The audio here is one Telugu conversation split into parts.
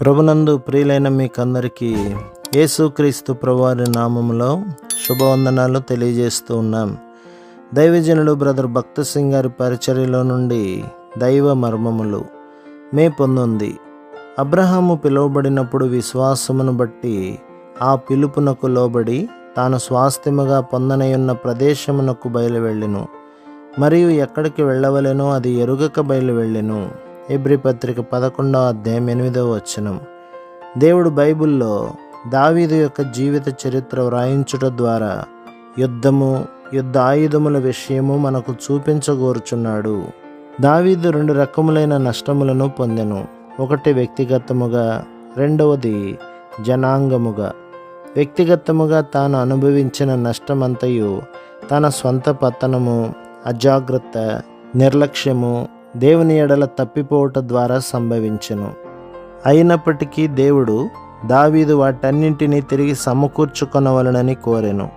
ప్రభునందు ప్రియులైన మీకందరికీ యేసుక్రీస్తు ప్రభువారి నామములో శుభవందనాలు తెలియజేస్తూ ఉన్నాం. దైవజనుడు బ్రదర్ భక్త సింగ్ గారి పరిచర్యలో నుండి దైవ మర్మములు మే పొందుంది. అబ్రహాము పిలువబడినప్పుడు విశ్వాసమును బట్టి ఆ పిలుపునకు లోబడి తాను స్వాస్థ్యముగా పొందనయున్న ప్రదేశమునకు బయలు వెళ్ళెను మరియు ఎక్కడికి వెళ్ళవలెనో అది ఎరుగక బయలు వెళ్ళెను ఎబ్రి పత్రిక పదకొండవ అధ్యాయం ఎనిమిదవ వచనం. దేవుడు బైబిల్లో దావీదు యొక్క జీవిత చరిత్ర వ్రాయించుట ద్వారా యుద్ధము యుద్ధ ఆయుధముల విషయము మనకు చూపించగోరుచున్నాడు. దావీదు రెండు రకములైన నష్టములను పొందెను. ఒకటి వ్యక్తిగతముగా రెండవది జనాంగముగా. వ్యక్తిగతముగా తాను అనుభవించిన నష్టమంతయు తన స్వంత పతనము అజాగ్రత్త నిర్లక్ష్యము దేవుని ఎడల తప్పిపోవట ద్వారా సంభవించెను. అయినప్పటికీ దేవుడు దావీదు వాటన్నింటినీ తిరిగి సమకూర్చుకొనవలనని కోరెను.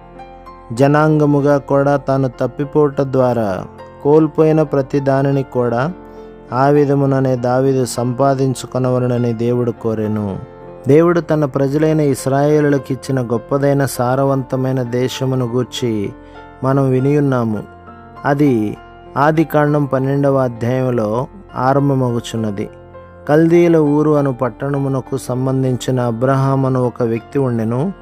జనాంగముగా కూడా తాను తప్పిపోవట ద్వారా కోల్పోయిన ప్రతి దానిని కూడా ఆ విధముననే దావీదు సంపాదించుకొనవలనని దేవుడు కోరెను. దేవుడు తన ప్రజలైన ఇస్రాయేలులకు ఇచ్చిన గొప్పదైన సారవంతమైన దేశమును గూర్చి మనం వినియున్నాము. అది ఆది కాండం పన్నెండవ అధ్యాయంలో ఆరంభమగుచున్నది. కల్దీల ఊరు అను పట్టణమునకు సంబంధించిన అబ్రహాం అను ఒక వ్యక్తి ఉండెను.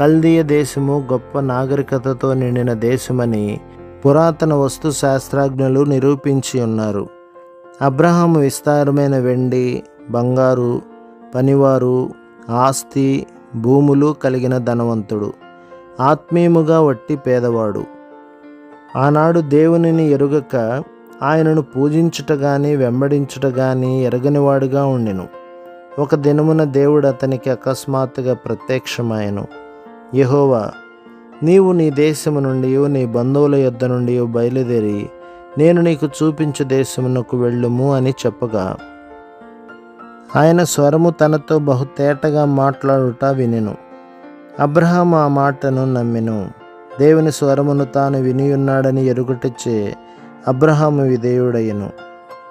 కల్దీయ దేశము గొప్ప నాగరికతతో నిండిన దేశమని పురాతన వస్తు శాస్త్రజ్ఞులు నిరూపించి ఉన్నారు. అబ్రహాం విస్తారమైన వెండి బంగారు పనివారు ఆస్తి భూములు కలిగిన ధనవంతుడు. ఆత్మీయముగా వట్టి పేదవాడు. ఆనాడు దేవునిని ఎరుగక ఆయనను పూజించుట గాని వెంబడించుట గాని ఎరగనివాడుగా ఉండెను. ఒక దినమున దేవుడు అతనికి అకస్మాత్తుగా ప్రత్యక్షమాయను. యహోవా నీవు నీ దేశము నుండి నీ బంధువుల యొద్ద నుండి బయలుదేరి నేను నీకు చూపించు దేశమునకు వెళ్ళుము అని చెప్పగా. ఆయన స్వరము తనతో బహుతేటగా మాట్లాడుట వినెను. అబ్రహాం ఆ మాటను నమ్మెను. దేవుని స్వరమును తాను వినియున్నాడని ఎరుగుటిచ్చే అబ్రహాము విధేయుడయ్యను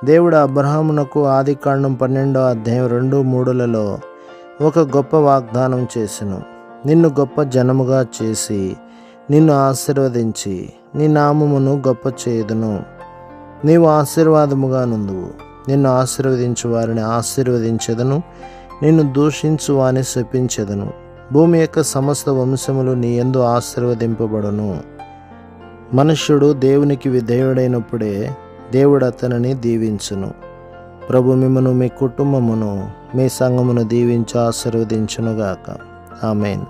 దేవుడు అబ్రహామునకు ఆది కాండం పన్నెండో అధ్యాయం రెండు మూడులలో ఒక గొప్ప వాగ్దానం చేసెను. నిన్ను గొప్ప జనముగా చేసి నిన్ను ఆశీర్వదించి నీ నామమును గొప్ప చేయుదును. నీవు ఆశీర్వాదముగా నుందువు. నిన్ను ఆశీర్వదించు వారిని ఆశీర్వదించెదను. నిన్ను దూషించు వాని శపించెదను. భూమి యొక్క సమస్త వంశములు నీ ఎందు ఆశీర్వదింపబడును. మనుష్యుడు దేవునికి విధేయుడైనప్పుడే దేవుడు అతనిని దీవించును. ప్రభు మిమ్మను మీ కుటుంబమును మీ సంఘమును దీవించి ఆశీర్వదించునుగాక. ఆమెన్.